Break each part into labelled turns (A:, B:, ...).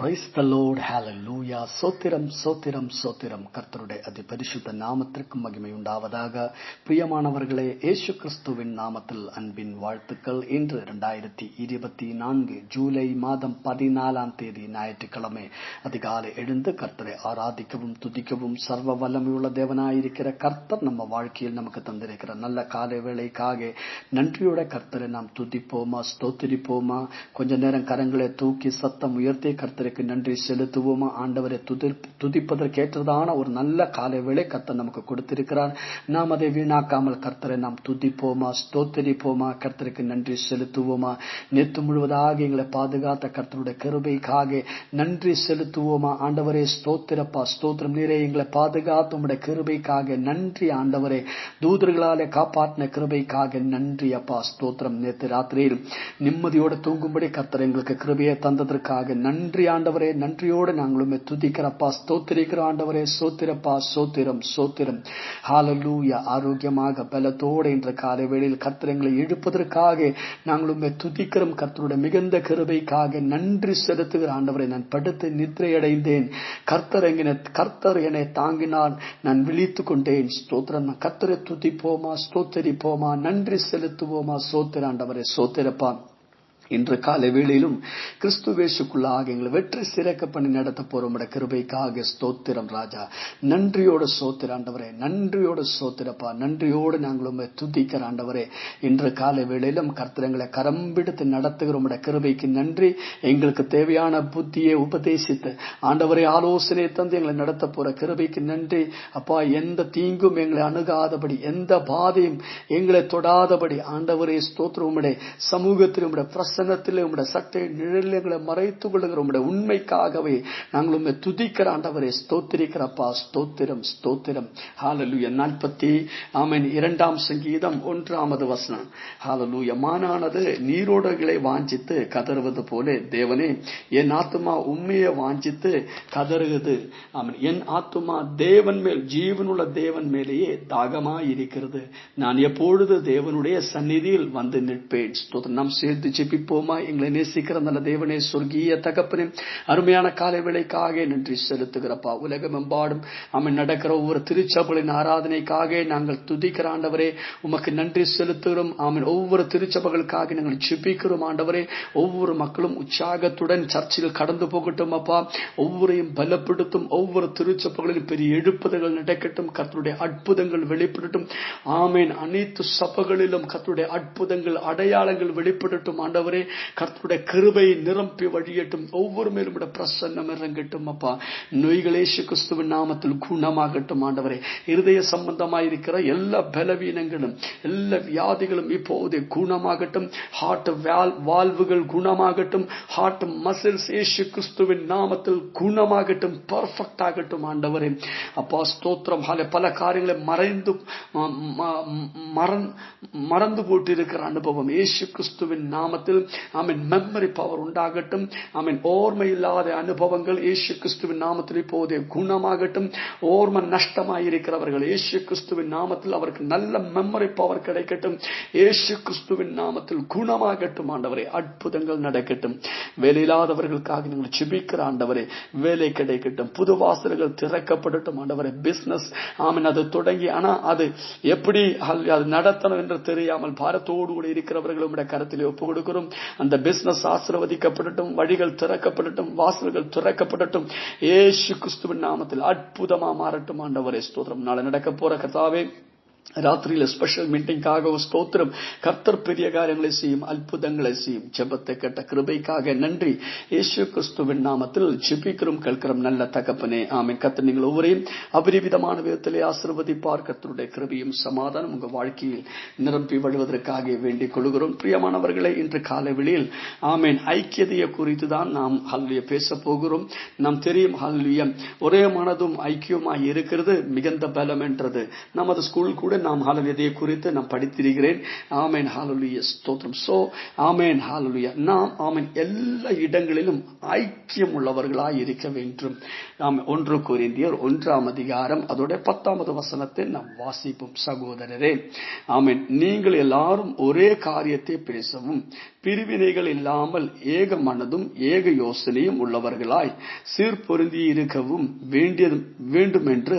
A: Praise the load ஹalleluya சோத்திரம் சோத்திரம் சோத்திரம். கர்த்தருடைய அதி பரிசுத்த நாமத்திற்கு மகிமை உண்டாவதாக. பிரியமானவர்களே இயேசு கிறிஸ்துவின் நாமத்தில் அன்பின் வாழ்த்துக்கள். இன்று இரண்டாயிரத்தி இருபத்தி நான்கு ஜூலை மாதம் பதினாலாம் தேதி ஞாயிற்றுக்கிழமை. அதிகாலை எழுந்து கர்த்தரை ஆராதிக்கவும் துதிக்கவும் சர்வ வல்லமையுள்ள தேவனாயிருக்கிற கர்த்தர் நம்ம வாழ்க்கையில் நமக்கு தந்திருக்கிற நல்ல காலை வேளைக்காக நன்றியோட கர்த்தரை நாம் துதிப்போமா ஸ்தோத்திரிப்போமா? கொஞ்ச நேரம் கரங்களை தூக்கி சத்தம் உயர்த்தி கர்த்தரை கர்த்தருக்கு நன்றி செலுத்துவோமா? ஆண்டவரை துதி- துதிப்பதற்கேற்றதான ஒரு நல்ல காலை வேளை கர்த்தர் நமக்கு கொடுத்திருக்கிறார். நாம் அதை வீணாக்காமல் கர்த்தரை நாம் துதிப்போமா? ஸ்தோத்தரிப்போமா? கர்த்தருக்கு நன்றி செலுத்துவோமா? நேற்று முழுவதாக எங்களை பாதுகாத்த கர்த்தருடைய கிருபைக்காக நன்றி செலுத்துவோமா? ஆண்டவரே ஸ்தோத்திரப்பா ஸ்தோத்திரம். நீரே எங்களை பாதுகாத்து உம்முடைய கிருபைக்காக நன்றி ஆண்டவரே. தூதர்களாலே காப்பாற்றின கிருபைக்காக நன்றி அப்பா ஸ்தோத்திரம். நேற்று ராத்திரியில் நிம்மதியோடு தூங்கும்படி கர்த்தர் எங்களுக்கு கிருபையை தந்ததற்காக நன்றி ஆண்டவரே நன்றியோடு நாங்களுமே துதிக்கிறப்பா ஸ்தோத்திரிக்கிற ஆண்டவரே சோத்திரப்பா சோத்திரம் சோத்திரம். ஹாலலூயா ஆரோக்கியமாக பலத்தோடு என்ற காலை வேளையில் கத்திரங்களை எழுப்பதற்காக நாங்களுமே துதிக்கிறோம். கர்த்தருடைய மிகுந்த கிருபைக்காக நன்றி செலுத்துகிற ஆண்டவரை நான் படுத்து நித்திரையடைந்தேன். கர்த்தர் எங்கின கர்த்தர் என்னை தாங்கினான் நான் விழித்துக் கொண்டேன். ஸ்தோத்திரம். கர்த்தரை துதிப்போமா ஸ்தோத்தரிப்போமா? நன்றி செலுத்துவோமா? சோத்திர ஆண்டவரை சோத்திரப்பான் இன்று காலை வேளையிலும் கிறிஸ்துவேசுக்குள்ளாக எங்களை வெற்றி சிறக்க பண்ணி நடத்த போறோம். கிருபைக்காக ஸ்தோத்திரம் ராஜா. நன்றியோட சோத்திர ஆண்டவரே. நன்றியோட சோத்திரப்பா நன்றியோடு நாங்கள் உண்மை துதிக்கிற ஆண்டவரே. இன்று காலை வேளையிலும் கர்த்தரங்களை கரம்பிடித்து நடத்துகிற கிருபைக்கு நன்றி. எங்களுக்கு தேவையான புத்தியை உபதேசித்து ஆண்டவரை ஆலோசனை தந்து எங்களை நடத்த போற கிருபைக்கு நன்றி. அப்பா எந்த தீங்கும் எங்களை அணுகாதபடி எந்த பாதையும் எங்களை தொடாதபடி ஆண்டவரே ஸ்தோத்திரம். சமூகத்திலும் பிரச உம்முடைய உங்களுடைய உம்முடைய சட்டை நிழல் எங்களை மறைத்துக் கொள்ளுகிற உங்களுடைய உண்மைக்காகவே நாங்கள் உண்மை துதிக்கிற ஆண்டவரை ஸ்தோத்திரிக்கிறப்பா ஸ்தோத்திரம் ஸ்தோத்திரம். ஹாலலூய நாற்பத்தி ஆமீன் இரண்டாம் சங்கீதம் ஒன்றாமது வசனம். ஹாலலூய மானானது நீரோடைகளை வாஞ்சித்து கதறுவது போல தேவனே என் ஆத்துமா உண்மையை வாஞ்சித்து கதறுகிறது. ஆமீன். என் ஆத்துமா தேவன் மேல் ஜீவனுள்ள தேவன் மேலேயே தாகமாய் இருக்கிறது நான் எப்பொழுது தேவனுடைய சந்நிதியில் வந்து நிற்பேன்? ஸ்தோத்திரம். நாம் சேர்த்து ஜெபிப்போமா. எங்களை நேசிக்கிற நல்ல தேவனே சொர்க்கீய தகப்பனே அருமையான காலை வேளைக்காக நன்றி செலுத்துகிறப்பா. உலகம் எம்பாடும் அவன் நடக்கிற ஒவ்வொரு திருச்சபைகளின் ஆராதனைக்காக நாங்கள் துதிக்கிற ஆண்டவரே உமக்கு நன்றி செலுத்துகிறோம். அவன் ஒவ்வொரு திருச்சபைகளுக்காக நாங்கள் ஜெபிக்கிறோம் ஆண்டவரே. ஒவ்வொரு மக்களும் உற்சாகத்துடன் சர்ச்சில் கடந்து போகட்டும் அப்பா. ஒவ்வொரையும் பலப்படுத்தும். ஒவ்வொரு திருச்சபைகளிலும் பெரிய எழுப்புதல்கள் நடக்கட்டும். கத்தருடைய அற்புதங்கள் வெளிப்படட்டும். ஆமேன். அனைத்து சபைகளிலும் கத்தருடைய அற்புதங்கள் அடையாளங்கள் வெளிப்படட்டும் ஆண்டவரே. ஆண்டவரே கர்த்தருடைய கிருபை நிரம்பி வழியட்டும். ஒவ்வொரு மேலும் பிரசன்னம் இறங்கட்டும் அப்பா. நோய்களேசு கிறிஸ்துவின் நாமத்தில் குணமாகட்டும் ஆண்டவரே. இருதய சம்பந்தமாயிருக்கிற எல்லா பலவீனங்களும் எல்லா வியாதிகளும் இப்போது குணமாகட்டும். ஹார்ட் வால்வுகள் குணமாகட்டும். ஹார்ட் மசில்ஸ் ஏசு கிறிஸ்துவின் நாமத்தில் குணமாகட்டும் பர்ஃபெக்ட் ஆகட்டும் ஆண்டவரே. அப்பா ஸ்தோத்திரம். பல காரியங்களை மறைந்து மறந்து போட்டிருக்கிற அனுபவம். ஏசு கிறிஸ்துவின் நாமத்தில் ஆமென் மெமரி பவர் உண்டாகட்டும். ஆமென் ஓர்மை இல்லாத அனுபவங்கள் இயேசு கிறிஸ்துவின் நாமத்தில் இப்போது குணமாகட்டும். ஓர்ம நஷ்டமாயிருக்கிறவர்கள் இயேசு கிறிஸ்துவின் நாமத்தில் அவருக்கு நல்ல மெமரி பவர் கிடைக்கட்டும். இயேசு கிறிஸ்துவின் நாமத்தில் குணமாகட்டும் ஆண்டவரே. அற்புதங்கள் நடக்கட்டும். வேலையில்லாதவர்களுக்காக நீங்கள் சிபிக்கிற ஆண்டவரே வேலை கிடைக்கட்டும். புது வாசல்கள் திறக்கப்படட்டும் ஆண்டவரே. பிசினஸ் ஆமீன் அது தொடங்கி ஆனா அது எப்படி அது நடத்தணும் என்று தெரியாமல் பாரத்தோடு கூட இருக்கிறவர்களும் கருத்தில் ஒப்பு கொடுக்கிறோம். அந்த பிசினஸ் ஆசிர்வதிக்கப்படட்டும் வழிகள் திறக்கப்படட்டும் வாசல்கள் திறக்கப்படட்டும். ஏசு கிறிஸ்துவின் நாமத்தில் அற்புதமா மாறட்டும் ஆண்டவரே ஸ்தோத்திரம். நாளை நடக்க போற கதாவே ராத்திரியில ஸ்பெஷல் மீட்டிங்காக ஸ்தோத்திரம் கர்த்தர் பெரிய காரியங்களை செய்யும் அற்புதங்களை செய்யும் ஜெபத்தை கேட்ட கிருபைக்காக நன்றி இயேசு கிறிஸ்துவின் நாமத்தில் ஜிபிக்கிறோம் கேட்கிறோம் நல்ல தகப்பனே ஆமை கத்த நீங்கள் ஒவ்வொரையும் அபரிவிதமான விதத்திலே ஆசீர்வதிப்பார் கர்த்தருடைய கிருபையும் சமாதானம் உங்கள் வாழ்க்கையில் நிரம்பி வழுவதற்காக வேண்டிக் கொள்கிறோம் பிரியமானவர்களை இன்று காலை வெளியில் ஆமேன் ஐக்கியதையை குறித்து தான் நாம் ஹல்லிய பேச போகிறோம் நாம் தெரியும் ஹல்லியம் ஒரே மனதும் ஐக்கியமாய் இருக்கிறது மிகுந்த பலம் என்றது நமது ஸ்கூல் கூட நாம் ஹாலலுயை குறித்து நான் படித்திருக்கிறேன். ஆமேன் ஹாலலுய ஸ்தோத்திரம். So amen hallelujah. நாம் ஆமேன் எல்லா இடங்களிலும் ஐக்கியம் உள்ளவர்களாய் இருக்க வேண்டும். நாம் ஒன்று கூறிந்தியர் ஒன்றாம் அதிகாரம் அதோட பத்தாவது வசனத்தை நாம் வாசிப்போம் சகோதரரே. ஆமேன். நீங்கள் எல்லாரும் ஒரே காரியத்தை பேசவும் பிரிவினைகள் இல்லாமல் ஏக மனதும் ஏக யோசனையும் உள்ளவர்களாய் சீர்பொருந்தி இருக்கவும் வேண்டியது வேண்டும் என்று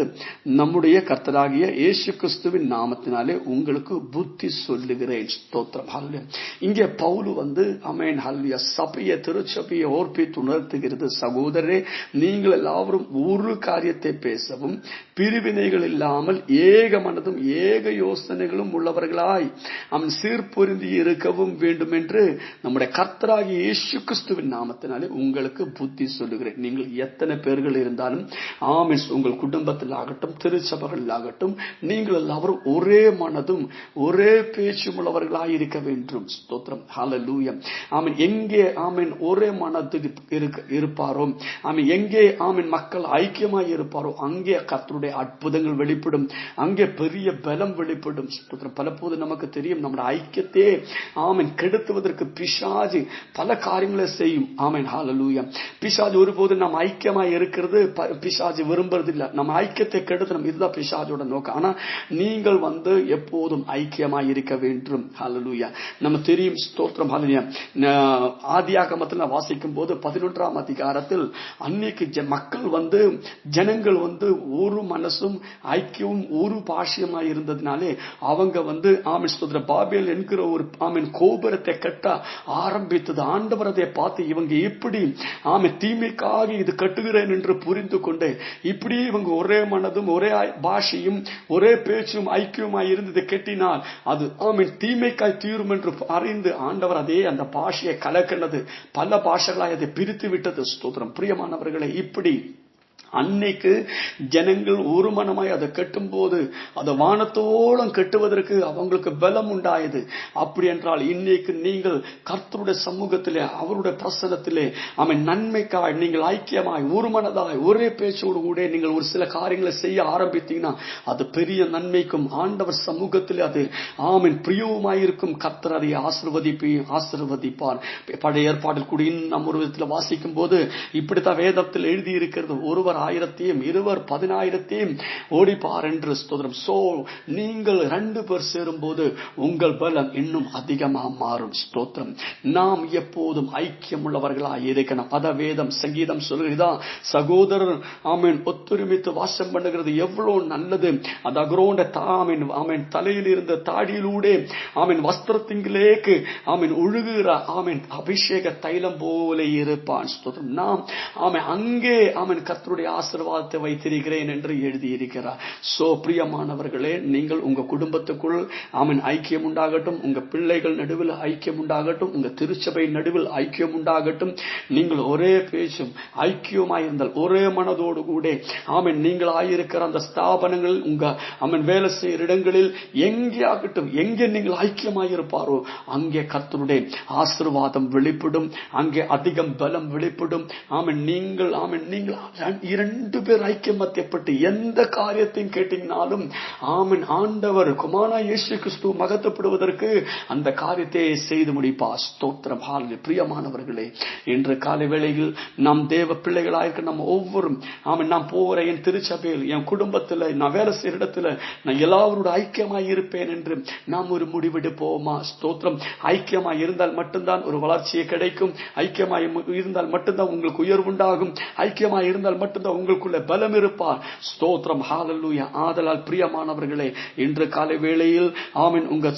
A: நம்முடைய கர்த்தராகிய இயேசு கிறிஸ்துவின் நாமத்தினாலே உங்களுக்கு புத்தி சொல்லுகிறேன். ஸ்தோத்திரம். ஹல்லியா இங்கே பவுலு வந்து அமேன் ஹல்லியா சபையை திருச்சபையை ஓர்ப்பித்து உணர்த்துகிறது சகோதரரே நீங்கள் எல்லாரும் ஒரு காரியத்தை பேசவும் பிரிவினைகள் இல்லாமல் ஏக மனதும் ஏக யோசனைகளும் உள்ளவர்களாய் அவன் சீர்பொருந்தி இருக்கவும் வேண்டும் என்று நம்முடைய கர்த்தராகி இயேசு கிறிஸ்துவின் நாமத்தினாலே உங்களுக்கு புத்தி சொல்லுகிறேன். நீங்கள் எத்தனை பேர்கள் இருந்தாலும் ஆமிஸ் உங்கள் குடும்பத்தில் ஆகட்டும் திருச்சபைகளில் ஆகட்டும் நீங்கள் எல்லாரும் ஒரே மனதும் ஒரே பேச்சும் உள்ளவர்களாய் இருக்க வேண்டும். ஸ்தோத்திரம். ஹalleluya ஆமென். எங்கே ஆமீன் ஒரே மனதுக்கு இருக்க இருப்பாரோ? ஆமீன். எங்கே ஆமீன் மக்கள் ஐக்கியமாய் இருப்பாரோ? அங்கே கர்த்தருடைய அற்புதங்கள் வெளிப்படும். அங்கே பெரிய பலம் வெளிப்படும். ஸ்தோத்திரம். பலப்போது நமக்கு தெரியும் நம்முடைய ஐக்கியத்தையே ஆமீன் கெடுத்துவதற்கு பிசாஜு பல காரியங்களை செய்யும். ஆமீன். ஹாலலூயம் பிசாஜு ஒருபோது நாம் ஐக்கியமாய் இருக்கிறது. ப- பிசாஜு விரும்புறது இல்லை நம்ம ஐக்கியத்தை கெடுத்தணும் இதுதான் பிசாஜோட நோக்கம். ஆனா நீ நீங்கள் வந்து எப்போதும் ஐக்கியமாய் இருக்க வேண்டும். ஹலலூயா நம்ம தெரியும் ஸ்தோத்திரம் ஹalleluya ஆதியாகமத்தில் நான் வாசிக்கும் போது பதினொன்றாம் அதிகாரத்தில் அன்னைக்கு மக்கள் வந்து ஜனங்கள் வந்து ஒரு மனசும் ஐக்கியமும் ஒரு பாஷியமாய் இருந்ததுனாலே அவங்க வந்து ஆமின் ஸ்தோத்திர பாபேல் என்கிற ஒரு ஆமின் கோபுரத்தை கட்ட ஆரம்பித்தது. ஆண்டவர் அதை பார்த்து இவங்க எப்படி ஆமை தீமைக்காக இது கட்டுகிறேன் என்று புரிந்து கொண்டு இப்படி இவங்க ஒரே மனதும் ஒரே பாஷையும் ஒரே பேச்சும் ஐக்கியமாய் இருந்தது கெட்டினால் அது ஆமின் தீமைக்காய் தீரும் என்று அறிந்து ஆண்டவர் அதே அந்த பாஷையை கலக்கினது. பல பாஷைகளாய் அதை பிரித்து விட்டது. ஸ்தோத்திரம். பிரியமானவர்களை இப்படி அன்னைக்கு ஜனங்கள் ஒரு மனமாய் அதை கட்டும் போது அதை வானத்தோளம் கட்டுவதற்கு அவங்களுக்கு பலம் உண்டாயது. அப்படி என்றால் இன்னைக்கு நீங்கள் கர்த்தருடைய சமூகத்திலே அவருடைய பிரசனத்திலே அவன் நன்மைக்காய் நீங்கள் ஐக்கியமாய் ஒரு மனதாய் ஒரே பேச்சோடு கூட நீங்கள் ஒரு சில காரியங்களை செய்ய ஆரம்பித்தீங்கன்னா அது பெரிய நன்மைக்கும் ஆண்டவர் சமூகத்திலே அது ஆமின் பிரியவுமாயிருக்கும் கர்த்தர் அதை ஆசிர்வதிப்பி ஆசிர்வதிப்பார். பழைய ஏற்பாட்டில் கூட இன்னும் நம்ம ஒரு விதத்தில் வாசிக்கும் போது இப்படித்தான் வேதத்தில் எழுதி இருக்கிறது ஒருவர் ஆயிரத்தையும் இருவர் பதினாயிரத்தையும் ஓடிப்பார் என்று ஸ்தோத்திரம். சோ நீங்கள் ரெண்டு பேர் சேரும்போது உங்கள் பலம் இன்னும் அதிகமா மாறும் ஸ்தோத்திரம். நாம் எப்போதும் ஐக்கியம் உள்ளவர்களா இருக்கணும். பத வேதம் சங்கீதம் சொல்கிறதா சகோதரர் ஆமீன் ஒத்துரிமித்து வாசம் பண்ணுகிறது எவ்வளவு நல்லது. அது அக்ரோண்ட தாமின் ஆமீன் தலையில் இருந்த தாடியிலூடே ஆமீன் வஸ்திரத்திங்கிலேக்கு ஆமீன் ஒழுகுகிற ஆமீன் அபிஷேக தைலம் போல இருப்பான் ஸ்தோத்திரம். நாம் ஆமீன் அங்கே ஆமீன் கத்தருடைய ஆசீர்வாதத்தை வைத்திருக்கிறேன் என்று எழுதியிருக்கிறார். சோ பிரியமானவர்களே நீங்கள் உங்க குடும்பத்துக்குள் அவன் ஐக்கியம் உண்டாகட்டும் உங்க பிள்ளைகள் நடுவில் ஐக்கியம் உண்டாகட்டும் உங்க திருச்சபை நடுவில் ஐக்கியம் உண்டாகட்டும் நீங்கள் ஒரே பேச்சும் ஐக்கியமாய் இருந்தால் ஒரே மனதோடு கூட ஆமன் நீங்கள் ஆயிருக்கிற அந்த ஸ்தாபனங்களில் உங்க அவன் வேலை செய்கிற இடங்களில் எங்கே ஆகட்டும் எங்கே நீங்கள் ஐக்கியமாயிருப்பாரோ அங்கே கர்த்தருடைய ஆசிர்வாதம் வெளிப்படும் அங்கே அதிகம் பலம் வெளிப்படும். ஆமன் நீங்கள் ஆமன் நீங்கள் இரண்டு பேர் ஐக்கியமத்தியப்பட்டு எந்த காரியத்தையும் கேட்டீங்கனாலும் ஆமன் ஆண்டவர் குமாரா இயேசு கிறிஸ்து மகத்தப்படுவதற்கு அந்த காரியத்தை செய்து முடிப்பா. ஸ்தோத்திரம். பிரியமானவர்களே இன்று காலை வேளையில் நாம் தேவ பிள்ளைகளாயிருக்க நம்ம ஒவ்வொரு ஆமன் நான் போகிற என் திருச்சபையில் என் குடும்பத்தில் நான் வேலை செய்கிற இடத்துல நான் எல்லாரோட ஐக்கியமாய் இருப்பேன் என்று நாம் ஒரு முடிவெடுப்போமா? ஸ்தோத்திரம். ஐக்கியமாய் இருந்தால் மட்டும்தான் ஒரு வளர்ச்சியை கிடைக்கும். ஐக்கியமாய் இருந்தால் மட்டும்தான் உங்களுக்கு உயர்வுண்டாகும் ஐக்கியமாய் இருந்தால் மட்டும்தான் உங்களுக்குள்ள பலம் இருப்பார். ஸ்தோத்திரம் ஹாலல்லூயா ஆதலால் பிரியமானவர்களே இன்று காலை வேளையில் ஆமீன் உங்க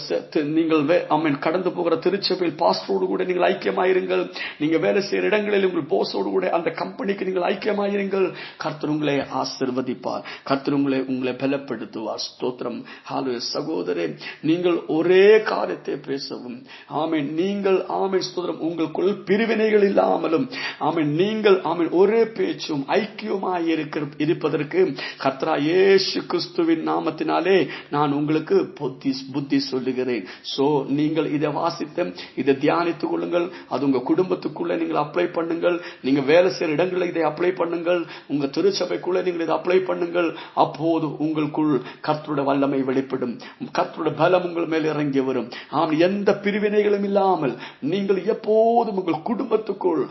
A: நீங்கள் ஆமீன் கடந்து போகிற திருச்சபையில் பாஸ்டரோடு கூட நீங்கள் ஐக்கியமாயிருங்கள். நீங்க வேலை செய்யற இடங்களில் உங்கள் போஸோடு கூட அந்த கம்பெனிக்கு நீங்கள் ஐக்கியமாயிருங்கள். கர்த்தர் உங்களை ஆசிர்வதிப்பார். கர்த்தர் உங்களை உங்களை பலப்படுத்துவார். ஸ்தோத்திரம் ஹாலு சகோதரே நீங்கள் ஒரே காரியத்தை பேசவும். ஆமீன் நீங்கள் ஆமீன் ஸ்தோத்திரம் உங்களுக்குள் பிரிவினைகள் இல்லாமலும் ஆமீன் நீங்கள் ஆமீன் ஒரே பேச்சும் ஐக்கியம் ஐக்கியமாய் இருப்பதற்கு கத்ரா ஏசு கிறிஸ்துவின் நாமத்தினாலே நான் உங்களுக்கு புத்தி புத்தி சொல்லுகிறேன். சோ நீங்கள் இதை வாசித்த இதை தியானித்துக் கொள்ளுங்கள். அது உங்க குடும்பத்துக்குள்ள நீங்கள் அப்ளை பண்ணுங்கள். நீங்க வேலை செய்யற இடங்களில் இதை அப்ளை பண்ணுங்கள். உங்க திருச்சபைக்குள்ள நீங்கள் இதை அப்ளை பண்ணுங்கள். அப்போது உங்களுக்குள் கர்த்தருடைய வல்லமை வெளிப்படும். கர்த்தருடைய பலம் உங்கள் மேல் இறங்கி வரும். ஆம் எந்த பிரிவினைகளும் இல்லாமல் நீங்கள் எப்போதும் உங்கள் குடும்பத்துக்குள்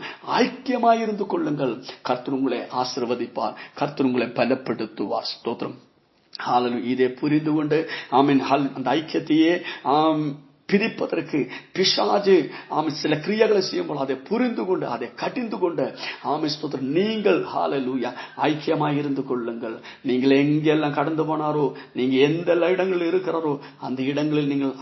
A: ஐக்கியமாயிருந்து கொள்ளுங்கள். கர்த்தர் உங்களை ஆசிர்வதி ஆசிர்வதிப்பார் கர்த்தர் உங்களை பலப்படுத்துவார் ஸ்தோத்திரம் ஹalleluya இதை புரிந்து கொண்டு ஆமென் ஹல்- அந்த ஐக்கியத்தையே ஆம் பிரிப்பதற்கு பிசாஜு ஆமென் சில கிரியைகளை செய்யும்போது அதை புரிந்து கொண்டு அதை கடிந்து கொண்டு ஆமென் ஸ்தோத்திரம் நீங்கள் ஹalleluya ஐக்கியமாக இருந்து கொள்ளுங்கள். நீங்கள் எங்கெல்லாம் கடந்து போனாரோ நீங்க எந்த இடங்களில் இருக்கிறாரோ அந்த இடங்களில் நீங்கள்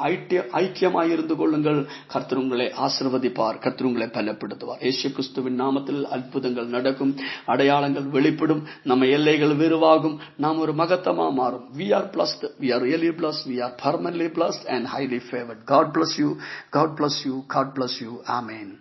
A: ஐக்கியமாக இருந்து கொள்ளுங்கள். கர்த்தர் உங்களை ஆசிர்வதிப்பார் கர்த்தர் உங்களை பலப்படுத்துவார். ஏசு கிறிஸ்துவின் நாமத்தில் அற்புதங்கள் நடக்கும் அடையாளங்கள் வெளிப்படும் நம்ம எல்லைகள் விரிவாகும் நாம் ஒரு மகத்தமா மாறும். We are blessed we are really we are are permanently and highly highly favored. God bless you. God bless you. God bless you. Amen